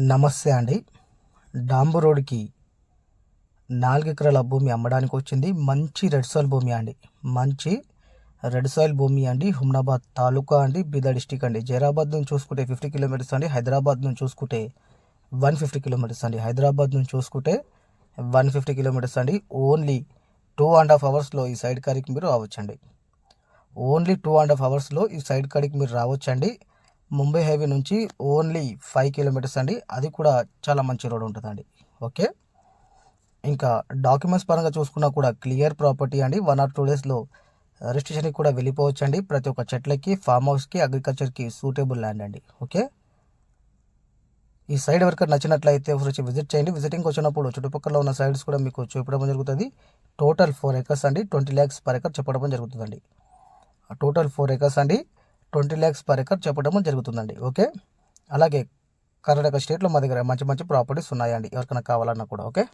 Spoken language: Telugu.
నమస్తే అండి. డాంబు రోడ్కి నాలుగు ఎకరాల భూమి అమ్మడానికి వచ్చింది. మంచి రెడ్ సాయిల్ భూమి అండి. మంచి రెడ్ సాయిల్ భూమి అండి. హుమ్నాబాద్ తాలూకా అండి. బీదా డిస్టిక్ అండి. జైరాబాద్ నుంచి చూసుకుంటే ఫిఫ్టీ కిలోమీటర్స్ అండి. హైదరాబాద్ నుంచి చూసుకుంటే వన్ ఫిఫ్టీ కిలోమీటర్స్ అండి. హైదరాబాద్ నుంచి చూసుకుంటే వన్ ఫిఫ్టీ కిలోమీటర్స్ అండి. ఓన్లీ టూ అండ్ హాఫ్ అవర్స్లో ఈ సైడ్ కాడికి మీరు రావచ్చండి. ఓన్లీ టూ అండ్ హాఫ్ అవర్స్లో ఈ సైడ్ కాడికి మీరు రావచ్చండి. ముంబై హైవే నుంచి ఓన్లీ ఫైవ్ కిలోమీటర్స్ అండి. అది కూడా చాలా మంచి రోడ్ ఉంటుందండి. ఓకే? ఇంకా డాక్యుమెంట్స్ పరంగా చూసుకున్నా కూడా క్లియర్ ప్రాపర్టీ అండి. వన్ ఆర్ టూ డేస్లో రిజిస్ట్రేషన్కి కూడా వెళ్ళిపోవచ్చు అండి ప్రతి ఒక్క చెట్లకి ఫామ్ హౌస్కి అగ్రికల్చర్కి సూటబుల్ ల్యాండ్ అండి. ఓకే? ఈ సైడ్ వరకు నచ్చినట్లయితే వచ్చి విజిట్ చేయండి. విజిటింగ్ వచ్చినప్పుడు చుట్టుపక్కల ఉన్న సైడ్స్ కూడా మీకు చూపడం జరుగుతుంది. టోటల్ ఫోర్ ఎకర్స్ అండి. ట్వంటీ ల్యాక్స్ పర్ ఎకర్ చెప్పడం జరుగుతుందండి. టోటల్ ఫోర్ ఎకర్స్ అండి. ట్వంటీ ల్యాక్స్ పర్ ఎకర్ చెప్పడం జరుగుతుందండి. ఓకే? అలాగే కర్ణాటక స్టేట్లో మా దగ్గర మంచి మంచి ప్రాపర్టీస్ ఉన్నాయండి. ఎవరికైనా కావాలన్నా కూడా. ఓకే?